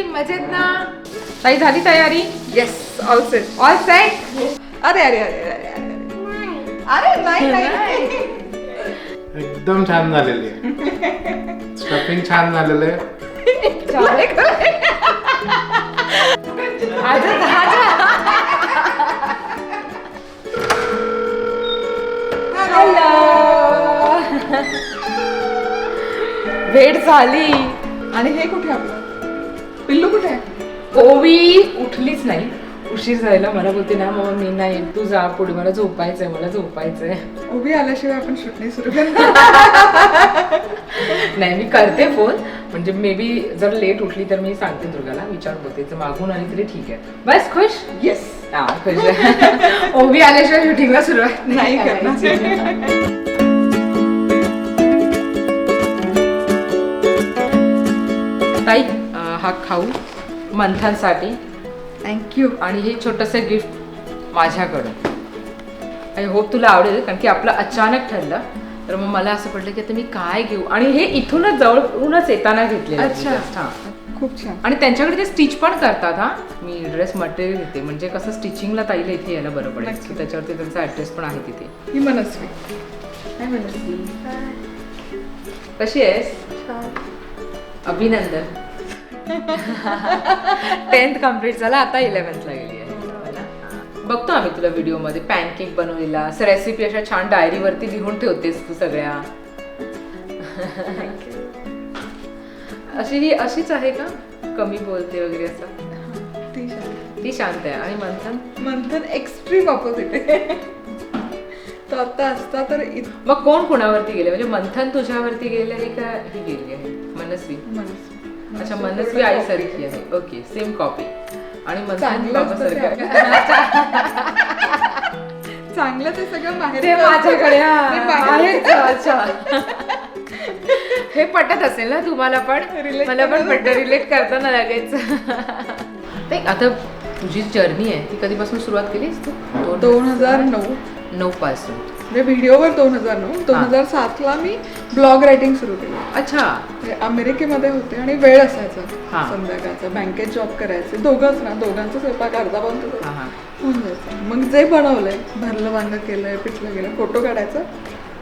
ताई मजेत ना? ताई झाली तयारी? Yes all set all set अरे अरे अरे अरे नाही नाही. एकदम छान झालेली. आहे स्टफिंग छान झालेलं आहे. भेट झाली. आणि हे कुठे आपलं? पिल्लू कुठे आहे? ओवी उठलीच नाही. उशीर झाला मला बोलते ना मग मी नाही. तू जा पुढे. मला झोपायचंय मला झोपायचंय. उभी आल्याशिवाय आपण शूट नाही सुरू करणार. नाही मी करते फोन. म्हणजे मे बी जर लेट उठली तर मी सांगते दुर्गाला. विचार होते जर मागून आली तरी ठीक आहे. बस खुश? येस हा खुश. ओवी आल्याशिवाय शूटिंगला सुरुवात नाही करायची. ताई हा खाऊ मंथनसाठी थँक्यू आणि हे छोटंसं गिफ्ट माझ्याकडून. आय होप तुला आवडेल कारण की आपलं अचानक ठरलं. तर मग मला असं पडलं की आता मी काय घेऊ? आणि हे इथूनच जवळूनच येताना घेतलेलं आहे अच्छा. हा. खूप छान. आणि त्यांच्याकडे ते स्टिच पण करतात हा. मी ड्रेस मटेरियल घेते. म्हणजे कसं स्टिचिंगला ताईला इथे यायला बरं पडेल. की त्याच्यावरती त्यांचा ऍड्रेस पण आहे तिथे. ही मनस्वी. काय कशी आहेस? अभिनंदन. टेन्थ कंप्लीट झाला आता इलेव्हन्थला गेली आहे. बघतो आम्ही तुला व्हिडिओमध्ये पॅनकेक बनवलेला असं रेसिपी अशा छान डायरीवरती लिहून ठेवतेस तू सगळ्या. अशी ही अशीच आहे का? कमी बोलते वगैरे असं? ती शांत आहे. आणि मंथन? मंथन एक्स्ट्रीम ऑपोजिट आहे. तो आता असता तर मग कोण कोणावरती गेले म्हणजे मंथन तुझ्यावरती गेले आहे का ही गेली आहे? मनस्वी. मनस्वी. अच्छा मनस्वी आई सारखी आहे. ओके सेम कॉपी आणि मंथन चांगलं बाबा असतं ते. सारखं चांगलं ते सगळं बाहेर ते माझ्याकडे हा. अच्छा. हे पटत असेल ना तुम्हाला पण? मला पण. पटत रिलेट करताना लगेच. ते आता तुझी जर्नी आहे ती कधीपासून सुरुवात केलीस तू? दोन हजार नऊ. नऊ. पासून म्हणजे व्हिडिओवर दोन हजार नऊ दोन हजार सातला मी ब्लॉग रायटिंग सुरू केलं. अच्छा. म्हणजे अमेरिकेमध्ये होते आणि वेळ असायचा हा. संध्याकाळचा. बँकेत जॉब करायचे. दोघंच ना दोघांचा स्वयंपाक अर्धा हा हा. होऊन जायचं. मग जे बनवलंय भरलं वांग केलंय पिठलं गेलं फोटो काढायचा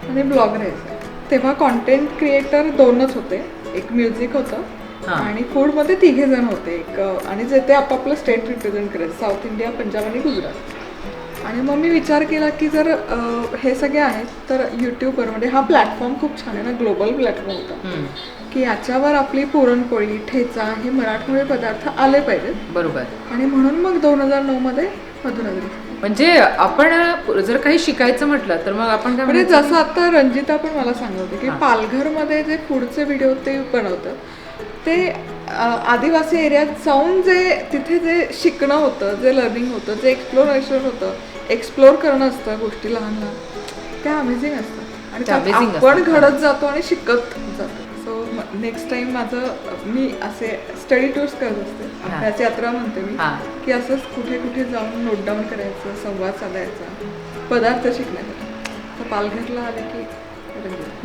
आणि ब्लॉग राहायचा. तेव्हा कॉन्टेंट क्रिएटर दोनच होते. एक म्युझिक होतं हा. आणि फूडमध्ये तिघे जण होते. एक अं, आणि जे ते आपापलं स्टेट रिप्रेझेंट करायचं. साऊथ इंडिया पंजाब आणि गुजरात आणि मग मी विचार केला की जर हे सगळे आहेत तर यूट्यूबवर म्हणजे हा प्लॅटफॉर्म खूप छान आहे ना ग्लोबल प्लॅटफॉर्म होता. की याच्यावर आपली पुरणपोळी ठेचा हे मराठमोळे पदार्थ आले पाहिजेत. बरोबर. आणि म्हणून मग दोन हजार नऊ मध्ये मधुरागरी म्हणजे आपण जर काही शिकायचं म्हटलं तर मग आपण काय म्हणजे? जसं आता रंजिता पण मला सांगत होती की पालघरमध्ये जे फूडचे व्हिडिओ ते बनवतात ते आदिवासी एरियात जाऊन जे तिथे जे शिकणं होतं जे लर्निंग होतं जे एक्सप्लोरेशन होतं एक्सप्लोर करणं असतं गोष्टी लहान लहान त्या अमेझिंग असतात आणि आपण घडत जातो आणि शिकत जातो सो नेक्स्ट टाइम माझं मी असे स्टडी टूर्स करत असते. अभ्यास यात्रा म्हणते मी. की असंच कुठे कुठे जाऊन नोट डाऊन करायचं संवाद साधायचा पदार्थ शिकण्यासाठी तर पालघरला आले की.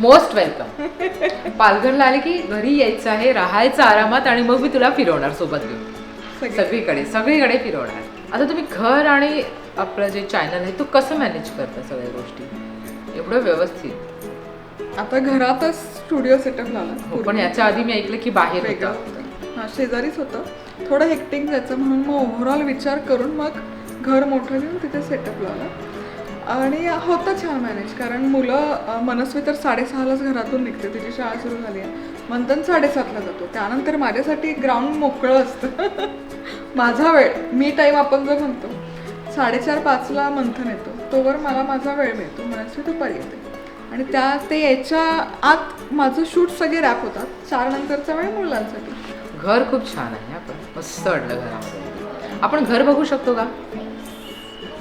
मोस्ट वेलकम पालघरला आले की घरी यायचं आहे राहायचं आरामात आणि मग मी तुला फिरवणार सोबत घेऊन सगळे. सगळीकडे सगळीकडे फिरवणार आता तुम्ही घर आणि आपलं जे चॅनल आहे तू कसं मॅनेज करता सगळ्या गोष्टी? एवढं व्यवस्थित. आता घरातच स्टुडिओ सेटअप झाला. हो पण याच्या आधी मी ऐकलं की बाहेर वेगळं होतं. होतं हा शेजारीच होतं. थोडं हेक्टिंग जायचं म्हणून मग ओव्हरऑल विचार करून मग घर मोठं घेऊन तिथे सेटअप लावला. आणि होतं छान मॅनेज कारण मुलं अं, मनस्वी तर साडेसहालाच घरातून निघते. तिची शाळा सुरू झाली आहे. मंथन साडेसातला जातो. त्यानंतर माझ्यासाठी ग्राउंड मोकळं असतं. माझा वेळ मी टाईम आपण जो म्हणतो. साडेचार पाचला मंथन येतो. तोवर मला माझा वेळ मिळतो. मनस्वी दुपारी येते आणि त्या ते याच्या आत माझं शूट सगळे रॅप होतात. चार नंतरचा वेळ मुलांसाठी. घर खूप छान आहे आपण मस्त वाटलं घरामध्ये. आपण घर बघू शकतो का?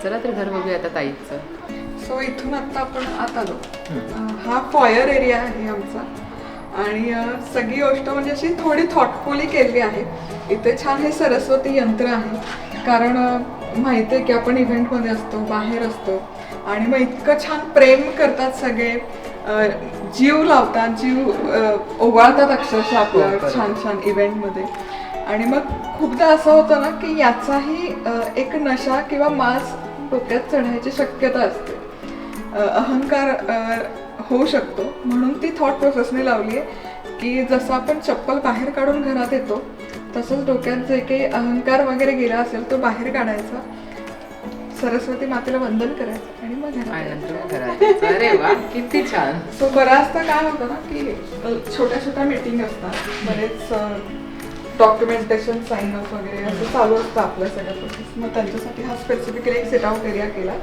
चला तर घर बघूया आता ताईचं. सो इथून आता आपण आत आलो. हा फॉयर एरिया आहे आमचा. आणि सगळी गोष्ट म्हणजे अशी थोडी थॉटफुली केली आहे. इथे छान हे सरस्वती यंत्र आहे. कारण माहिती आहे की आपण इव्हेंटमध्ये असतो बाहेर असतो. आणि मग इतकं छान प्रेम करतात सगळे. जीव लावतात जीव ओवाळतात अक्षरशः आपल्या हो. छान छान इव्हेंटमध्ये आणि मग खूपदा असं होतं ना की याचाही एक नशा किंवा मास डोक्यात चढायची शक्यता असते. अहंकार होऊ शकतो. म्हणून ती थॉट प्रोसेसने लावली आहे की जसं आपण चप्पल बाहेर काढून घरात येतो तसंच डोक्यात जे काही अहंकार वगैरे गेला असेल तो बाहेर काढायचा. सरस्वती मातेला वंदन करायचं आणि मग अरे वा किती छान. सो बऱ्याचदा काय होतं ना की छोट्या छोट्या मीटिंग असतात. बरेच डॉक्युमेंटेशन साईन ऑफ वगैरे असं चालू असतं आपलं सगळं प्रोसेस मग त्यांच्यासाठी हा स्पेसिफिकली एक सेट आउट एरिया केला.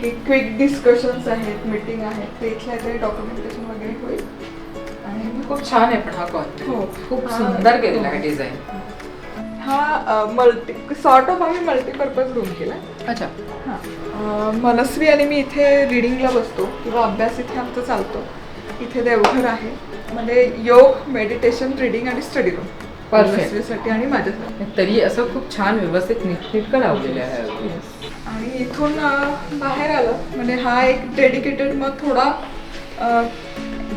की क्विक डिस्कशन्स आहेत मीटिंग आहेत ते इथल्या इथे डॉक्युमेंटेशन वगैरे होईल. खूप छान आहे पण हा कॉन्टेंट हो. खूप सुंदर केलेला. आहे डिझाईन. हा मल्टी सॉर्ट ऑफ आम्ही मल्टीपर्पज रूम केला. अच्छा. हां. मनस्वी आणि मी इथे रिडिंगला बसतो किंवा अभ्यास इथे आमचा चालतो. इथे देवघर आहे. म्हणजे योग मेडिटेशन रिडिंग आणि स्टडी रूम. मनस्वीसाठी आणि माझ्यासाठी. तरी असं खूप छान व्यवस्थित नीटनेटकं लावलेलं आहे. आणि इथून बाहेर आलं. म्हणजे हा एक डेडिकेटेड मग थोडा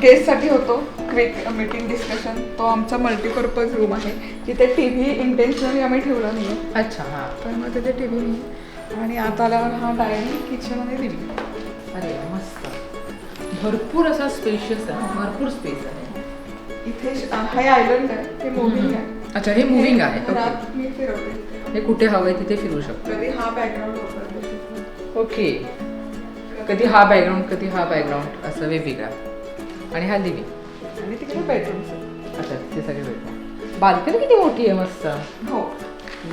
गेस्टसाठी होतो. क्विक मीटिंग डिस्कशन तो आमचा मल्टीपर्पज रूम आहे. तिथे टी व्ही इंटेन्शनली आम्ही ठेवला नाही आहे अच्छा हा. तर मग तिथे टी व्ही नाही. आणि आता आल्यावर हा डायनिंग किचन आणि लिव्हिंग अरे मस्त. भरपूर असा स्पेशियस आहे. भरपूर स्पेस आहे. इथे हे आयलंड आहे. हे मुव्हिंग आहे. अच्छा हे मुव्हिंग आहे. मी फिरवते. इथे. हे कुठे हवंय तिथे फिरू शकतो. कधी हा बॅकग्राऊंड ओके कधी हा बॅकग्राऊंड कधी हा बॅकग्राऊंड असं वेगवेगळा. आणि हा लिव्हिंग आणि तिकडे बेडरूम अच्छा ते सगळे वेगळं बाल्कनी किती मोठी आहे मस्त. हो.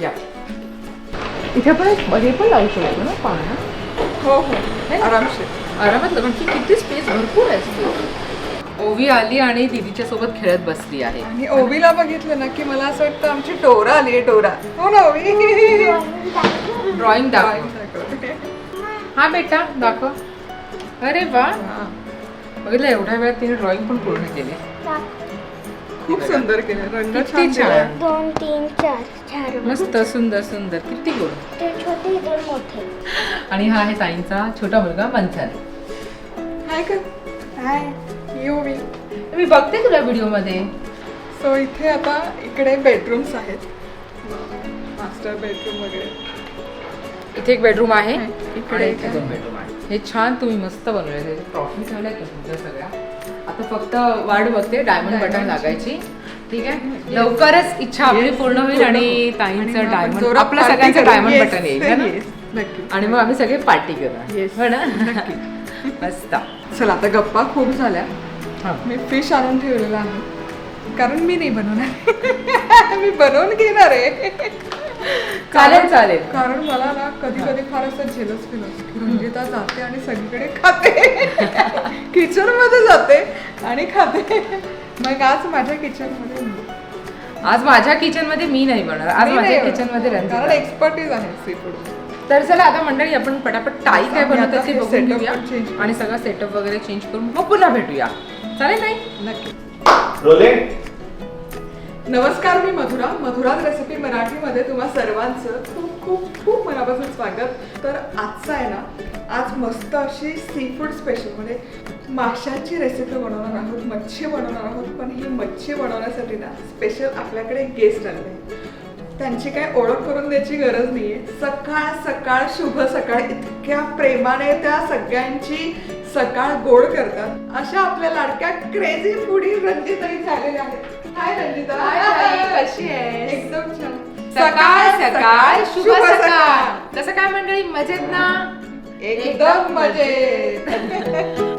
या. इथे आपण एक हे पण लावू शकतो ना पानं हो? हो आरामशीर. आरामात कारण की किती स्पेस भरपूर आहे. ओवी आली आणि दीदीच्या सोबत खेळत बसली आहे. आणि ओवीला बघितलं ना की मला असं वाटतं आमची डोरा आली आहे डोरा. हो ना ओवी? ड्रॉइंग दाखव. हा बेटा दाखव. अरे वा. बघितलं एवढ्या वेळात तिने ड्रॉइंग पण पूर्ण केली. खूप सुंदर केलं. रंग किती छान दोन तीन चार चार. मस्त सुंदर सुंदर. किती गोड. ते छोटे दोन मोठे. आणि हा आहे ताईंचा छोटा मुलगा मंथन. हाय का हाय ओवी मी बघते तुला व्हिडिओमध्ये सो इथे आता इकडे बेडरूम्स आहेत. मास्टर बेडरूम वगैरे. इथे एक बेडरूम आहे. इकडे आणि एक इथे आहे. दोन बेडरूम आहे. हे छान तुम्ही मस्त बनवले ट्रॉफी ठेवल्या का तुमच्या सगळ्या? आता फक्त वाढ बघते डायमंड बटन. लागायची. ठीक आहे? लवकरच इच्छा आपली पूर्ण होईल आणि ताईंचं डायमंड आपल्या सगळ्यांचं. डायमंड बटन येईल है आणि मग आम्ही सगळे पार्टी करू. हो ना? मस्त. चला आता गप्पा खूप झाल्या. हा. मी फिश आणून ठेवलेला आहे. कारण मी नाही बनवणार. मी बनवून घेणार आहे. चालेल चालेल. कारण मला ना कधी कधी फार असं झेलस फिलस की रंजिता जाते आणि सगळीकडे खाते. किचनमध्ये जाते आणि खाते. मग आज माझ्या किचनमध्ये मी. आज माझ्या किचनमध्ये मी नाही बनणार. आज मी माझ्या किचनमध्ये. कारण रंजिता. एक्सपर्टीज आहे सी फूड तर चला आता मंडळी आपण पटापट ताई काय आता ते बघून घेऊया. आणि सगळं सेटअप वगैरे चेंज करून मग पुन्हा भेटूया. चालेल नाही? नक्की. नमस्कार मी मधुरा. मधुराज रेसिपी मराठीमध्ये तुम्हा सर्वांचं खूप खूप खूप मनापासून स्वागत. तर आजचा आहे ना आज मस्त अशी सी फूड स्पेशल म्हणजे माशाची रेसिपी बनवणार आहोत मच्छी बनवणार आहोत पण ही मच्छी बनवण्यासाठी ना स्पेशल आपल्याकडे गेस्ट आले त्यांची काय ओळख करून द्यायची गरज नाहीये. सकाळ सकाळ शुभ सकाळ इतक्या प्रेमाने त्या सगळ्यांची सकाळ गोड करतात. अशा आपल्या लाडक्या क्रेझी फुडी रंजितही झालेल्या आहेत. हाय रंजिता कशी आहेस? एकदम छान. सकाळ सकाळ शुभ सकाळ. कसं काय मंडळी मजेत ना? एकदम मजेत.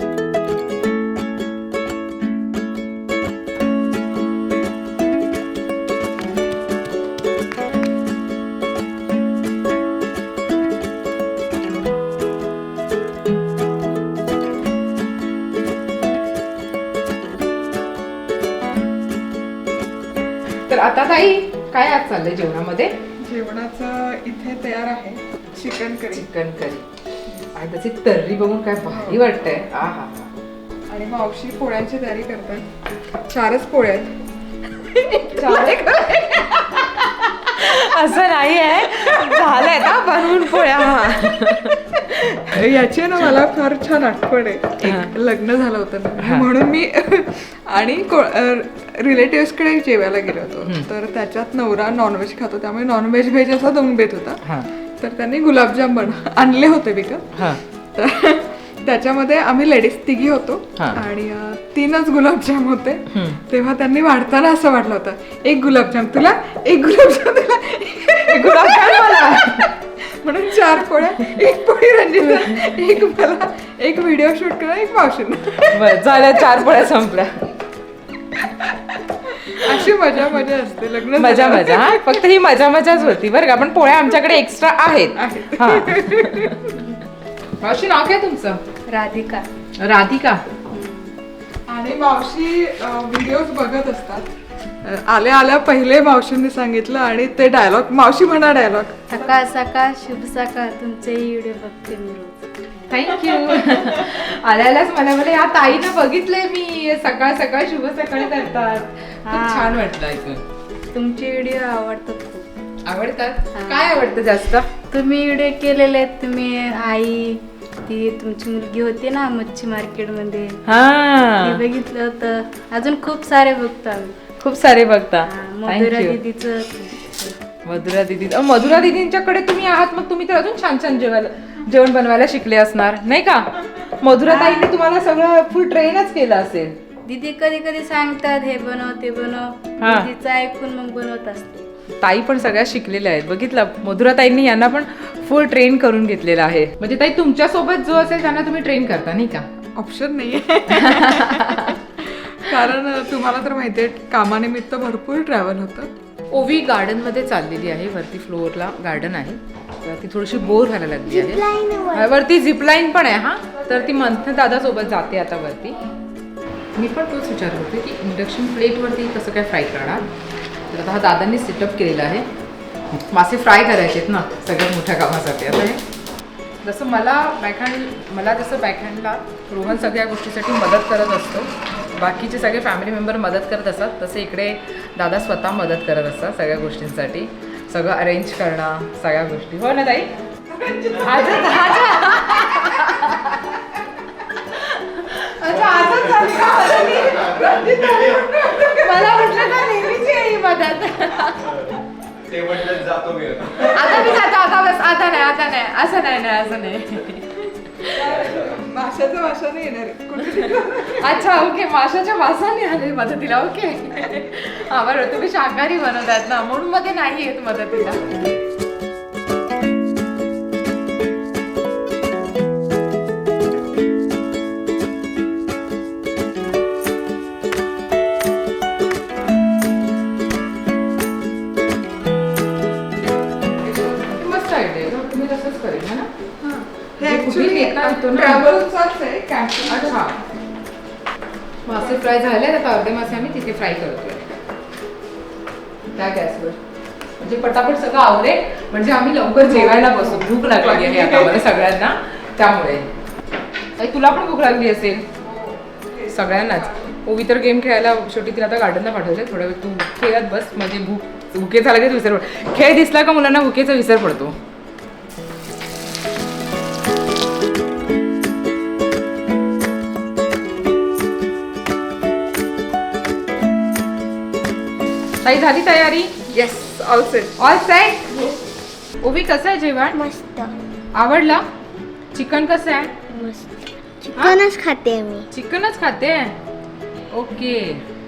आता ताई काय आज चाललंय जेवणामध्ये? जेवणाचं इथे तयार आहे. Chicken curry. Chicken curry. आणि त्याची तर्री बघून काय भारी वाटतंय. आ हा हा. आणि मावशी पोळ्यांची तयारी करतात. चारच पोळ्या आहेत. असं नाही आहे झालंय ना बनवून पोळ्या हा. याची ना मला फार छान आठवण आहे. एक लग्न झालं होतं ना म्हणून मी आणि रिलेटिव्हकडे जेवायला गेलो होतो. तर त्याच्यात नवरा नॉनव्हेज खातो त्यामुळे नॉनव्हेज व्हेज असा दोन बेत होता. तर त्यांनी गुलाबजाम बन आणले होते विकत तर त्याच्यामध्ये आम्ही लेडीज तिघी होतो. आणि तीनच गुलाबजाम होते. तेव्हा त्यांनी वाढताना असं वाटलं होतं एक गुलाबजाम तुला एक गुलाबजाम तुला गुलाबजाम मला. म्हणून चार पोळ्या एक पोळी रंजिता एक मला एक व्हिडिओ शूट करा एक मावशींना. बरं, झाल्या चार पोळ्या संपल्या. अशी मजा मजा असते लग्न मजा. मजा हा फक्त ही मजा मजाच होती बरं का पण पोळ्या आमच्याकडे एक्स्ट्रा आहेत. हा. मावशी नाव काय तुमचं? राधिका. राधिका. आणि मावशी व्हिडिओज बघत असतात. आल्या आल्या पहिले मावशींनी सांगितलं आणि ते डायलॉग मावशी म्हणा डायलॉग सकाळ सकाळ शुभ सकाळ तुमचे व्हिडिओ बघते मी रोज. थँक्यू आल्यालाच मला म्हणे या ताईनं बघितलंय मी सकाळ सकाळ शुभ सकाळी करतात. खूप. छान वाटलं ऐकून. तुमचे व्हिडिओ आवडतात खूप. आवडतात? हा. काय आवडतं जास्त? तुम्ही व्हिडिओ केलेले आहेत तुम्ही आई ती तुमची मुलगी होती ना मच्छी मार्केटमध्ये ते हा. बघितलं होतं. अजून खूप सारे बघतो आम्ही. खूप सारे बघता. मधुरा दिदी. अ, मधुरा दिदींच्याकडे तुम्ही आहात मग तुम्ही तर अजून छान छान जेवायला जेवण बनवायला शिकले असणार नाही का? मधुरा ताईने तुम्हाला सगळं फुल ट्रेनच केलं असेल. दीदी कधी कधी सांगतात हे बनव ते बनव. हा. तिचं ऐकून मग बनवत असते. ताई पण सगळ्या शिकलेल्या आहेत. बघितलं मधुरा ताईंनी यांना पण फुल ट्रेन करून घेतलेलं आहे. म्हणजे ताई तुमच्यासोबत जो असेल त्यांना तुम्ही ट्रेन करता नाही का? ऑप्शन नाहीये. कारण तुम्हाला तर माहिती आहे कामानिमित्त भरपूर ट्रॅव्हल होतं. ओवी गार्डनमध्ये चाललेली आहे वरती फ्लोअरला गार्डन आहे. तर ती थोडीशी बोर व्हायला लागली आहे. वरती झिपलाईन पण आहे हा. तर ती मंथ दादा सोबत जाते आता वरती. मी पण तोच विचार करते की इंडक्शन प्लेटवरती कसं काय फ्राय करणार? तर आता हा दादांनी सेटअप केलेला आहे. मासे फ्राय करायचे आहेत ना सगळ्यात मोठ्या कामासाठी. आता हे जसं मला बॅकहँड मला जसं बॅकहँडला रोहन सगळ्या गोष्टीसाठी मदत करत असतो बाकीचे सगळे फॅमिली मेंबर मदत करत असतात. तसे इकडे दादा स्वतः मदत करत असतात सगळ्या गोष्टींसाठी. सगळं अरेंज करणं सगळ्या गोष्टी. हो ना ताई? मला म्हटलं नेहमीची आहे मदत. आता मी जातो. आता बस. आता नाही. आता नाही. असं नाही नाही असं नाही. माशाचं माशाने येणार आहे. कुठे अच्छा ओके माशाच्या वासाने आले मदतीला. ओके हा बरोबर तुम्ही शाकाहारी बनवतात ना म्हणून मध्ये नाही येत मदतीला. फ्राय झाले आता अर्धे मासे आम्ही तिथे फ्राय करतोय. त्या गॅसवर. म्हणजे पटापट सगळं आवरे म्हणजे आम्ही लवकर जेवायला बसू. भूक लागली आहे आता मला सगळ्यांना त्यामुळे. तुला पण भूक लागली असेल? सगळ्यांनाच. ओवी तर गेम खेळायला शेवटी तिला आता गार्डनला पाठवते थोडा वेळ. तू खेळत बस म्हणजे भूक भुके झाला की विसर पड. खेळ दिसला का मुलांना भुकेचा विसर पडतो? ताई झाली तयारी? Yes all set all set Ovi कसं आहे जेवण? मस्त. आवडला? चिकन कसं आहे? मस्त. चिकनच खाते मी. चिकनच खाते? ओके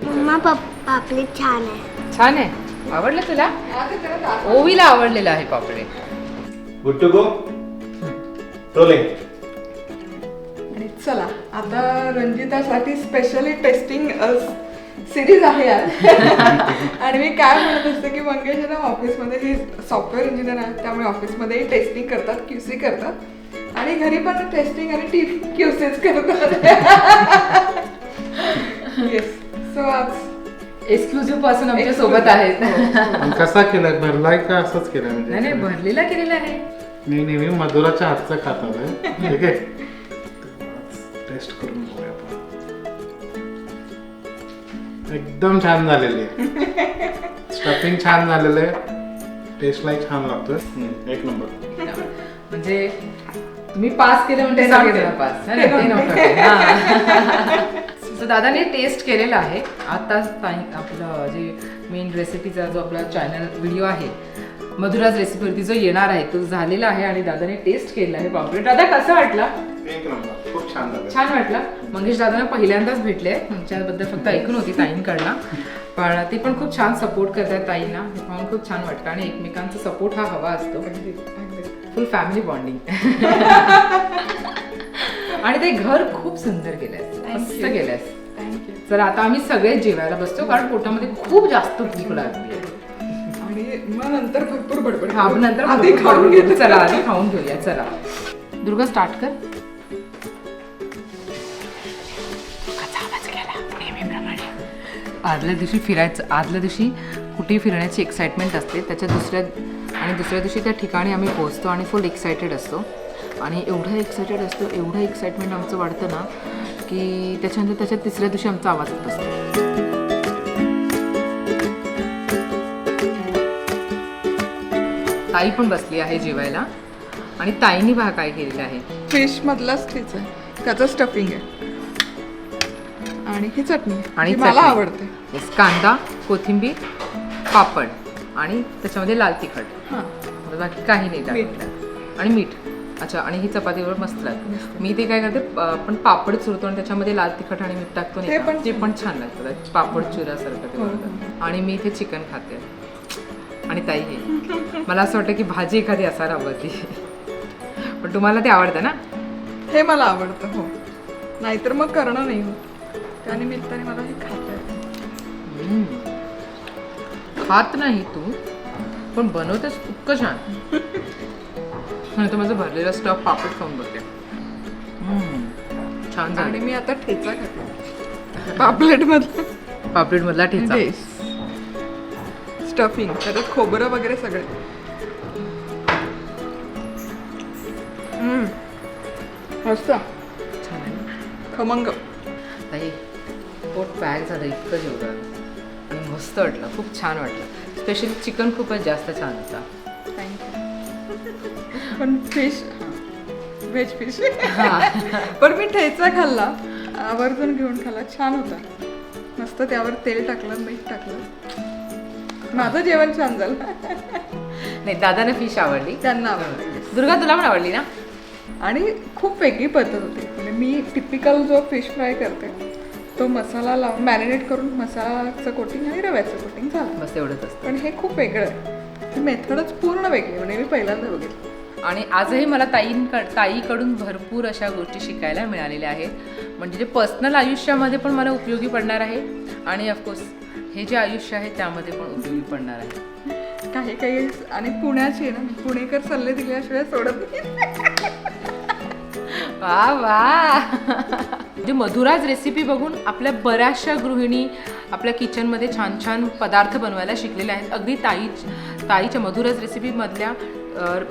मम्मा पप्पा आपले छान आहे. छान आहे. आवडलं तुला? ओवीला आवडलेलं आहे Papade. Good to go. Rolling आणि चला आता रंजितासाठी स्पेशली टेस्टिंग सिरीज आहे आज आणि मी काय म्हणत असते की मंगेश आहे ना ऑफिसमध्ये ही सॉफ्टवेअर इंजिनियर आहे त्यामुळे ऑफिसमध्ये टेस्टिंग करतात क्यूसी करतात. आणि घरी पण टेस्टिंग आणि टी क्यूसीच करतात येस सो आज एक्सक्लुझिव्हपासून आमच्यासोबत आहेत. आणि कसा केलाय? भरलाय का असंच केलाय नाही नाही म्हणजे भरलेला केलेला आहे. मी नेहमी मधुराच्या हातचा खातात आहे? ठीक आहे टेस्ट करून बघूया आपण. एकदम छान झालेली आहे. स्टफिंग छान झालेलं आहे. टेस्टलाही छान लागतोय. एक नंबर. म्हणजे मी पास केलं म्हणजे. जण पास ते नव्हते. सो दादाने टेस्ट केलेला आहे. आता आपलं जे मेन रेसिपीचा जो आपला चॅनल व्हिडिओ आहे मधुराज रेसिपीवरती जो येणार आहे तो झालेला आहे आणि दादाने टेस्ट केलेला आहे. पापलेट दादा कसा वाटला? एक नंबर. खूप छान झालं. छान वाटलं. मंगेश दादांना पहिल्यांदाच भेटले. तुमच्याबद्दल फक्त ऐकून होती ताईंकडनं पण ते पण खूप छान सपोर्ट करतात ताईंना. हे पाहून खूप छान वाटतं. आणि एकमेकांचा सपोर्ट हा हवा असतो. फुल फॅमिली बॉन्डिंग आणि ते घर खूप सुंदर केलंय. मस्त केलंय. तर आता आम्ही सगळे जेवायला बसतो कारण पोटामध्ये खूप जास्त भूक लागली. आणि मग नंतर भरपूर बडबड. हा नंतर आधी खाऊन घेतो चला आधी खाऊन घेऊया. चला. दुर्गा स्टार्ट कर. आदल्या दिवशी फिरायचं आदल्या दिवशी कुठेही फिरण्याची एक्साइटमेंट असते. त्याच्या दुसऱ्या आणि दुसऱ्या दिवशी त्या ठिकाणी आम्ही पोहोचतो आणि फुल एक्सायटेड असतो. आणि एवढं एक्सायटेड असतो एवढं एक्साइटमेंट आमचं वाढतं ना की त्याच्यानंतर त्याच्या तिसऱ्या दिवशी आमचा आवाज होत असतो. ताई पण बसली आहे जेवायला. आणि ताईनी पहा काय केलेलं आहे. फिश मधलाच ठेच आहे. त्याचं स्टफिंग आहे. आणि ही चटणी आणि मला. आवडते. Yes, कांदा कोथिंबीर पापड आणि त्याच्यामध्ये लाल तिखट. हां. बाकी काही नाही टाकलं आणि मीठ. अच्छा आणि ही चपातीवर मस्त लागते. मी ते काय करते प- आपण पापड चुरतो आणि त्याच्यामध्ये लाल तिखट आणि मीठ टाकतो नाही ते? पण ते पण छान. लागतं. पापड चुरासारखं ते हो. आणि मी इथे चिकन खाते. आणि ताई हे. मला असं वाटतं की भाजी एखादी असायला हवं ती. पण तुम्हाला ते आवडतं ना? हे मला आवडतं हो. नाहीतर मग करणं नाही होत. त्या निमित्ताने मला हे खाता. खात नाही तू पण बनवतेस इतकं छान. आणि तो माझं भरलेला स्टफ पापड खाऊन बघते. छान आणि झालं मी आता ठेचा खाते. पापलेट मधला पापलेट मधला ठेचा स्टफिंग त्याच्यात खोबरं वगैरे सगळे. हम्म. मस्त. छान? खमंग. ताई पोट पॅक झालं इतकं आणि मस्त वाटलं. खूप छान वाटलं. स्पेशली चिकन खूपच जास्त छान होता. पण फिश व्हेज फिश पण मी ठेचा खाल्ला. आवर्जून घेऊन खाल्ला. छान होता. मस्त त्यावर तेल टाकलं मीठ टाकलं. माझं जेवण छान झालं. नाही दादाने फिश आवडली. त्यांना आवडलं दुर्गा तुला पण आवडली ना? आणि खूप वेगळी पद्धत होती. म्हणजे मी टिपिकल जो फिश फ्राय करते तो मसाला लावून मॅरिनेट करून मसाल्याचं कोटिंग आणि रव्याचं कोटिंग झालं. बस एवढंच असतं. पण हे खूप वेगळं आहे. ही मेथडच पूर्ण वेगळी. म्हणजे मी पहिल्यांदा बघितलं. आणि आजही मला ताईंकड ताईकडून भरपूर अशा गोष्टी शिकायला मिळालेल्या आहेत. म्हणजे जे पर्सनल आयुष्यामध्ये पण मला उपयोगी पडणार आहे आणि ऑफकोर्स हे जे आयुष्य आहे त्यामध्ये पण उपयोगी पडणार आहे. काही काही आणि पुण्याची ना मी पुणेकर सल्ले दिल्याशिवाय सोडत नाही. वा वा. म्हणजे मधुराज रेसिपी बघून आपल्या बऱ्याचशा गृहिणी आपल्या किचनमध्ये छान छान पदार्थ बनवायला शिकलेल्या आहेत. अगदी ताई ताईच्या मधुराज रेसिपीमधल्या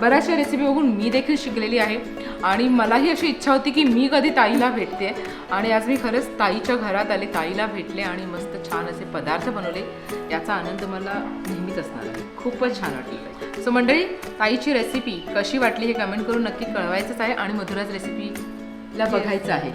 बऱ्याचशा रेसिपी बघून मी देखील शिकलेली आहे. आणि मलाही अशी इच्छा होती की मी कधी ताईला भेटते. आणि आज मी खरंच ताईच्या घरात आले ताईला भेटले आणि मस्त छान असे पदार्थ बनवले. याचा आनंद मला नेहमीच असणार आहे. खूपच छान वाटलेलं सो मंडळी ताईची रेसिपी कशी वाटली हे कमेंट करून नक्की कळवायचंच आहे. आणि मधुराज रेसिपीला बघायचं आहे.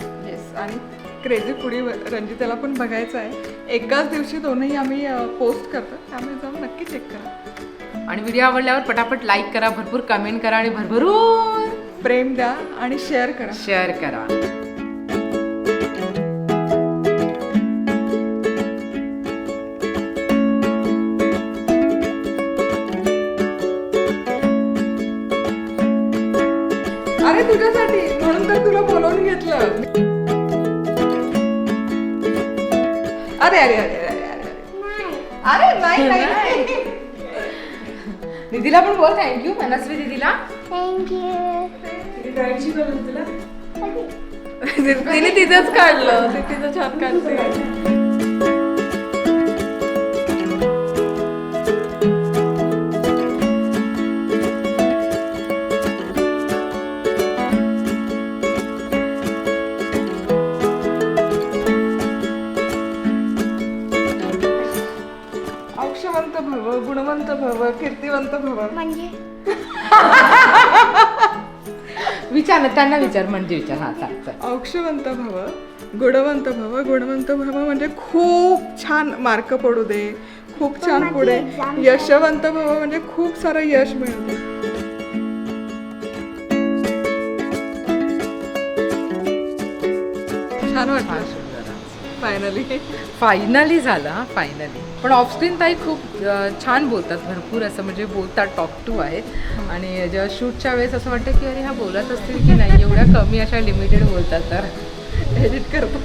आणि क्रेझी फुडी रंजिताला पण बघायचं आहे. एकाच दिवशी दोनही आम्ही पोस्ट करतो. त्यामुळे जाऊन नक्की चेक करा. आणि व्हिडिओ आवडल्यावर पटापट लाईक करा भरपूर कमेंट करा आणि भरभरून प्रेम द्या आणि शेअर करा. शेअर करा. अरे तुझ्यासाठी. म्हणून तर तुला बोलवून घेतलं. अरे अरे अरे नाही नाही दीदीला पण बोल थँक्यू मनस्वी दीदीला. थँक्यू तिने तिथंच काढलं. ते तिचं छान काढते गुणवंत भव म्हणजे? विचार ना त्यांना विचार म्हणजे विचार. हा चाल चाल औक्षवंत भव गुणवंत भव. गुणवंत भव म्हणजे खूप छान मार्क पडू दे. खूप छान पुढे. यशवंत भव म्हणजे खूप सारं यश मिळू दे छान वाटलं. फायनली फायनली झालं हा फायनली पण ऑफस्क्रीन ताई खूप छान बोलतात भरपूर असं म्हणजे बोलतात टॉप टू आहेत. आणि जेव्हा शूटच्या वेळेस असं वाटतं की अरे ह्या बोलत असतील की नाही एवढ्या कमी अशा लिमिटेड बोलतात तर एडिट करतो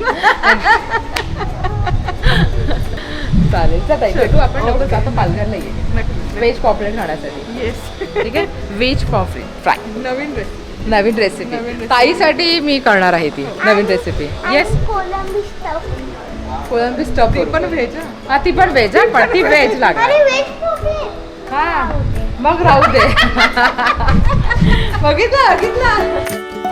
चालेल चल ताई भेटू आपण लवकर आता पालघरला ये नक्की व्हेज पॉपलेट खाण्यासाठी. येस ठीक आहे? व्हेज पॉपलेट फ्राय नवीन रेसिपी नवीन रेसिपी. ताईसाठी मी करणार आहे ती नवीन रेसिपी येस कोळंबी स्टफ ती पण व्हेज हा. ती पण व्हेज पण ती व्हेज पॉपलेट हा मग राहू दे. बघितलं बघितलं.